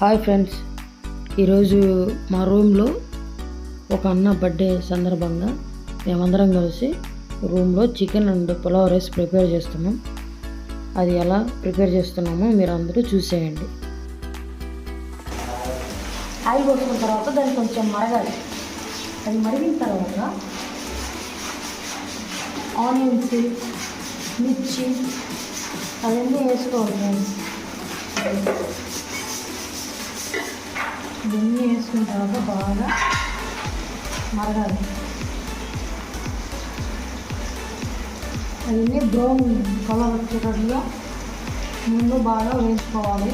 Hi friends. ఈరోజు మా రూమ్లో ఒక అన్న బర్త్డే సందర్భంగా మేమందరం కలిసి రూమ్లో chicken and pulao rice prepare చేస్తున్నాం. అది ఎలా ప్రిపేర్ చేస్తున్నామో మీరు అందరూ చూసేయండి. ఆయిల్ పోసుకున్న తర్వాత దాన్ని కొంచెం మరగాలి. అది మరిగిన తర్వాత ఆనియన్స్ మిర్చి అవన్నీ వేసుకోవాలి ఫ్రెండ్స్. ఇవన్నీ వేసుకున్న తర్వాత బాగా మరగాలి. అవన్నీ బ్రౌన్ కలర్ వచ్చేటట్టుగా ముందు బాగా వేసుకోవాలి.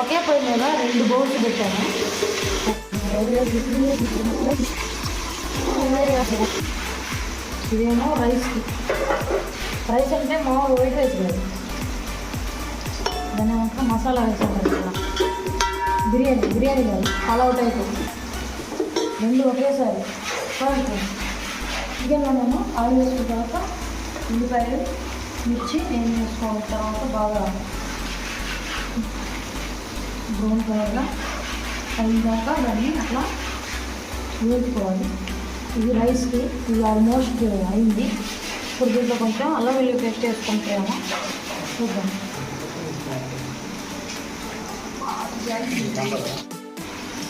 ఒకే పొయ్యి మీద రెండు బౌల్స్ పెట్టాను. ఇదేమో రైస్కి రైస్ అంటే మా వైట్ రైస్ కాదు. దాని ఏమంటే మసాలా రైస్ కదా. బిర్యానీ బిర్యానీ కాదు పలావ్ టైప్ రెండు ఒకేసారి. చూడండి. చికెన్లోనేమో ఆయిల్ వేసిన తర్వాత ఉల్లిపాయలు మిర్చి నేను వేసుకోవాలి తర్వాత బాగా బ్రౌన్ కలర్గా అయిన దాకా దాన్ని అట్లా వేసుకోవాలి ఇది రైస్కి ఇది ఆల్మోస్ట్ అయింది. ఇప్పుడు దీంట్లో కొంచెం అల్లం వెల్లుల్లి పేస్ట్ వేసుకుంటాము. చూద్దాం.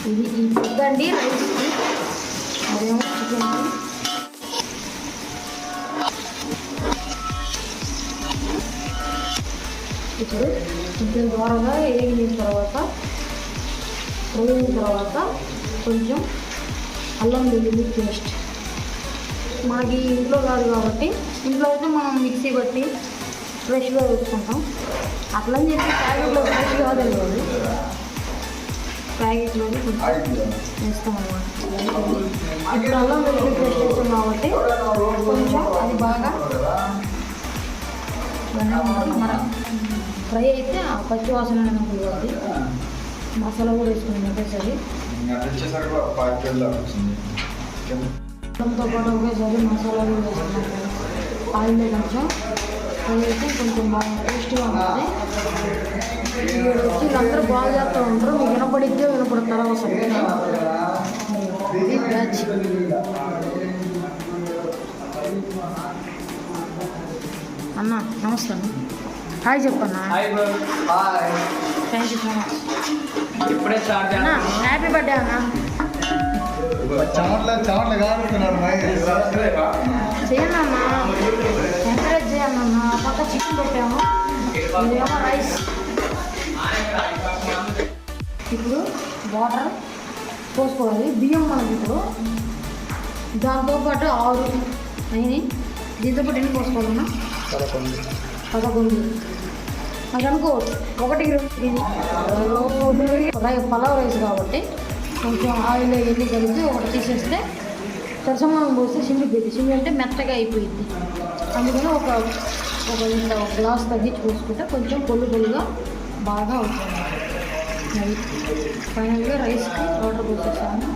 ఇది ఈ ముద్దండి రైస్కి అదేమో చికెన్కి ఇప్పుడు చికెన్ దూరంగా వేగిన తర్వాత వేగిన తర్వాత కొంచెం అల్లం వెల్లుల్లి పేస్ట్. మనకి ఇంట్లో కాదు కాబట్టి ఇంట్లో అయితే మనం మిక్సీ బట్టి ఫ్రెష్గా వేసుకుంటాం. అట్లని చెప్పి ప్యాకెట్లో ఫ్రెష్ కాదండి అది ప్యాకెట్లోని కొంచెం వేస్తాం అన్నమాట ఇప్పుడు అల్లం వెల్లుల్లి పేస్ట్ వేస్తాం కాబట్టి కొంచెం అది బాగా మన ఫ్రై అయితే ఆ పచ్చి వాసన అనేది పోతుంది మసాలా కూడా వేసుకుని ఒకేసారి. అల్లంతో పాటు ఒకేసారి మసాలా కూడా వేసుకున్నాం ఆయిల్లో కొంచెం ఫ్రై అయితే కొంచెం బాగా టేస్ట్గా ఉంటుంది. వచ్చి వీళ్ళందరూ బాగా చేస్తూ ఉంటారు. మీకు వినపడిద్దే వినపడతారా ఇది బ్యాచ్ అన్న నమస్తే అన్న. హాయ్ చెప్పన్నా. థ్యాంక్ యూ సో మచ్ ఇప్పుడే స్టార్ట్ అన్న హ్యాపీ బర్త్డే అన్న. అన్న. ఎంకరేజ్ ఆ పక్క చికెన్ పెట్టాము. ఇదేమో రైస్ ఇప్పుడు వాటర్ పోసుకోవాలి. బియ్యం మనకి ఇప్పుడు దాంతోపాటు ఆరు అయినాయి దీంతో పాటు ఎన్ని పోసుకోవాలన్నా పదకొండు. అది అనుకో ఒకటి పలావ్ రైస్ కాబట్టి కొంచెం ఆయిల్ ఎన్ని కలిపి ఒకటి తీసేస్తే సరసమానం పోస్తే సిమ్మిపోయింది సిమ్మి అంటే మెత్తగా అయిపోయింది. అందుకని ఒక ఒక ఇంత ఒక గ్లాస్ తగ్గించి పోసుకుంటే కొంచెం పొల్లు పొల్లుగా బాగా అవుతుంది. అది ఫైనల్గా రైస్కి వాటర్ పోసేసాను.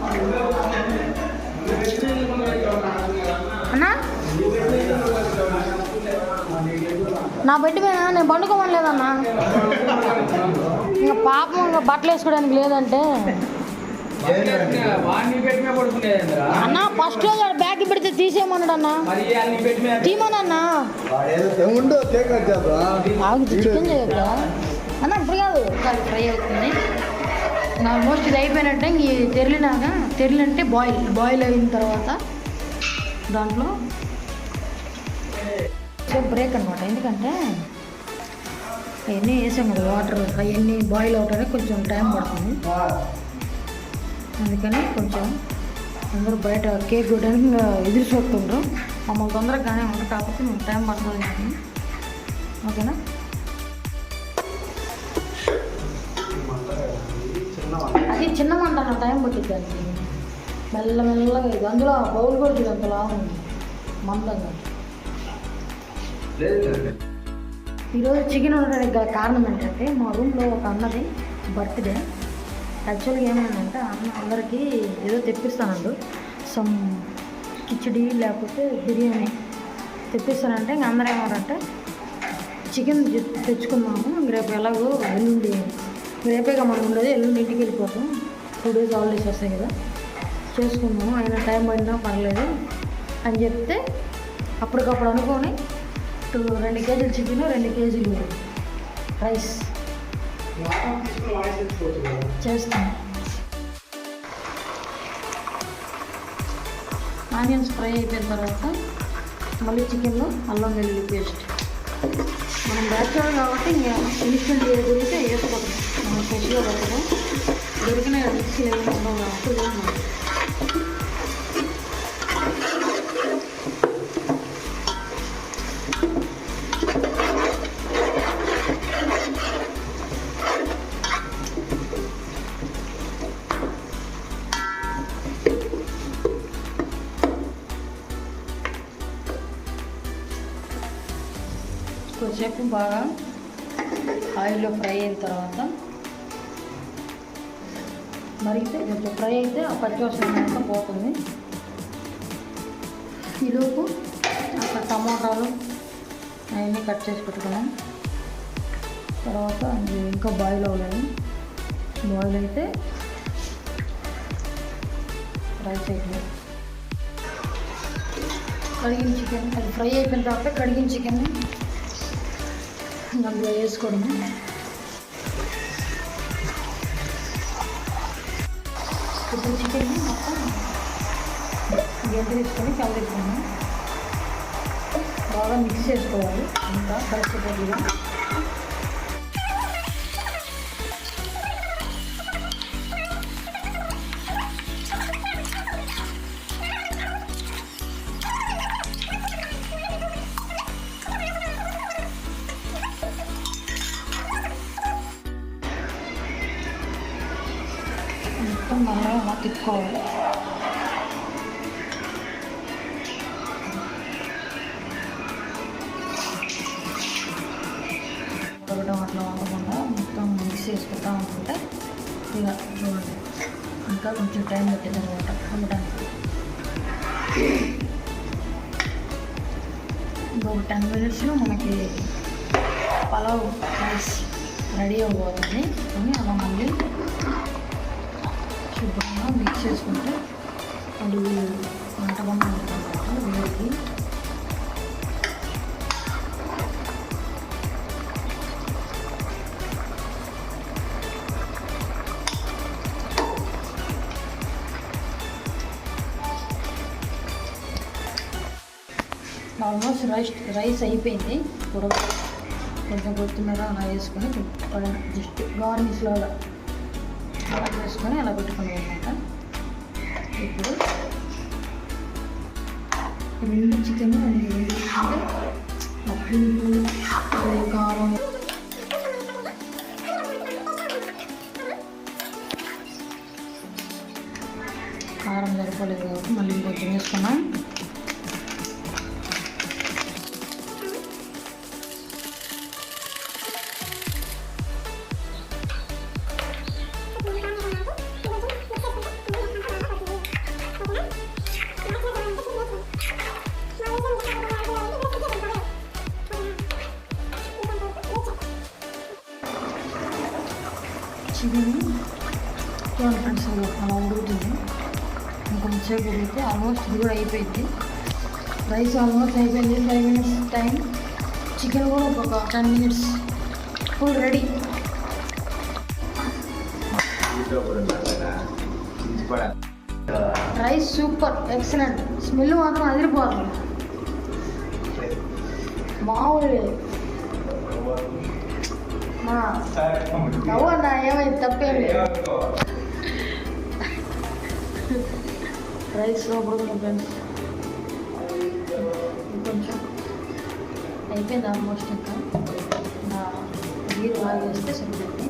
అన్నా? నా బెడ్ మీద నేను పండుకోమని లేదన్నా. ఇంకా పాపం ఇంకా బట్టలు వేసుకోవడానికి లేదంటే. అన్న ఫస్ట్ రోజు ఆడ బ్యాగ్ పెడితే తీసేయమన్నాడు అన్న ఆగు చికెన్ చేయొద్దా? అన్న ఇప్పుడు కాదు. కాదు ఫ్రై అవుతుంది. ఆల్మోస్ట్ ఇది అయిపోయినట్టే ఇంక తెరిలినాక తెరిలంటే బాయిల్ బాయిల్ అయిన తర్వాత దాంట్లో బ్రేక్ అనమాట ఎందుకంటే అవన్నీ వేసాం కదా వాటర్ అవన్నీ బాయిల్ అవడానికి కొంచెం టైం పడుతుంది. అందుకని కొంచెం అందరూ బయట కేక్ కొట్టడానికి ఎదురు చూస్తుండ్రు. మమ్మల్ని తొందరగానే ఉంటుంది కాకపోతే మేము టైం పడుతుంది. ఓకేనా? అది చిన్న మంట అన్న టైం పట్టింది దానికి మెల్ల మెల్లగా ఇది. అందులో ఆ బౌల్ కూడా చూడు అంత లావు ఉంది. మందంగా. ఈరోజు చికెన్ ఉండడానికి గల కారణం ఏంటంటే మా రూమ్లో ఒక అన్నది బర్త్డే యాక్చువల్గా ఏమైందంటే అన్న అందరికీ ఏదో తెప్పిస్తానండు. సమ్ కిచిడి లేకపోతే బిర్యానీ తెప్పిస్తానంటే ఇంక అందరూ ఏమన్నారంటే చికెన్ తెచ్చుకున్నాము రేపు ఎలాగో ఎల్లుండి రేపేగా మనం ఉండేది ఎల్లుండి ఇంటికి వెళ్ళిపోతాం. టూ డేస్ హాలిడేస్ వస్తాయి కదా. చేసుకుందాము. అయినా టైం పడినా పర్లేదు అని చెప్తే అప్పటికప్పుడు అనుకొని టూ రెండు కేజీలు చికెన్ రెండు కేజీలు రైస్. చేస్తాం. ఆనియన్స్ ఫ్రై అయిపోయిన తర్వాత మళ్ళీ చికెన్లో అల్లం వెల్లుల్లి పేస్ట్. మనం బ్యాచులర్ కాబట్టి ఇంకా ఇన్స్టెంట్ గురించి వేసుకోవడం మనం ఫ్రెష్గా పెట్టడం దొరికిన మిక్సీలో ఏమైనా ఉండవు కాబట్టి వేయము. కొద్దిసేపు బాగా ఆయిల్లో ఫ్రై అయిన తర్వాత మరిగితే కొంచెం ఫ్రై అయితే ఆ పచ్చివాసన అంతా పోతుంది. ఈలోపు అక్కడ టమాటాలు అవన్నీ కట్ చేసి పెట్టుకున్నాం. తర్వాత అది ఇంకా బాయిల్ అవ్వలేదు బాయిల్ అయితే రైస్ అయిపోయింది. కడిగిన చికెన్ అది ఫ్రై అయిపోయిన తర్వాత కడిగిన చికెన్ దాంట్లో వేసుకోవడము. ఇప్పుడు చికెన్ మొత్తం గంట తీసుకొని కలిపేసుకున్నాం బాగా మిక్స్ చేసుకోవాలి. ఇంకా కలిసిపోయిగా బాగా ఉడకడం అట్లా ఉండకుండా మొత్తం మిక్స్ చేసుకుంటా ఉంటుంటే ఇలా చూడండి ఇంకా కొంచెం టైం పట్టింది అనమాట ఉండడానికి ఇంకొక టెన్ మినిట్స్లో మనకి పలావ్ రైస్ రెడీ అవ్వబోతుంది అని అలా మళ్ళీ శుభ్రంగా మిక్స్ చేసుకుంటే అది వంట బండ ఉంటుంది వేడికి ఆల్మోస్ట్ రైస్ రైస్ అయిపోయింది. ఇప్పుడు కొంచెం కొత్తిమీర అలా వేసుకొని జస్ట్ గార్నిష్లో లాగా చేసుకొని వేసుకొని అలా పెట్టుకున్నాం అనమాట ఇప్పుడు రెండు చికెన్ రెండు కారం. కారం సరిపోలేదు కాబట్టి మళ్ళీ ఇంకొంచెం వేసుకున్నాం. చికెన్ చూడండి ఫ్రెండ్స్ అది అలా ఉడుకుతుంది ఇంకొంచెంసేపు ఉడికితే ఆల్మోస్ట్ ఇది కూడా అయిపోయింది రైస్ ఆల్మోస్ట్ అయిపోయింది ఫైవ్ మినిట్స్ టైం చికెన్ కూడా ఒక ten minutes full ready rice super excellent smell మాత్రం అదిరిపోతుంది మామూలు లేదు. ఏమైంది? తప్పేం లేదు. Rice friends. కొంచెం అయిపోయింది ఆల్మోస్ట్ ఇంకా? నా నీరు బాగా వేస్తే సరిపోతుంది.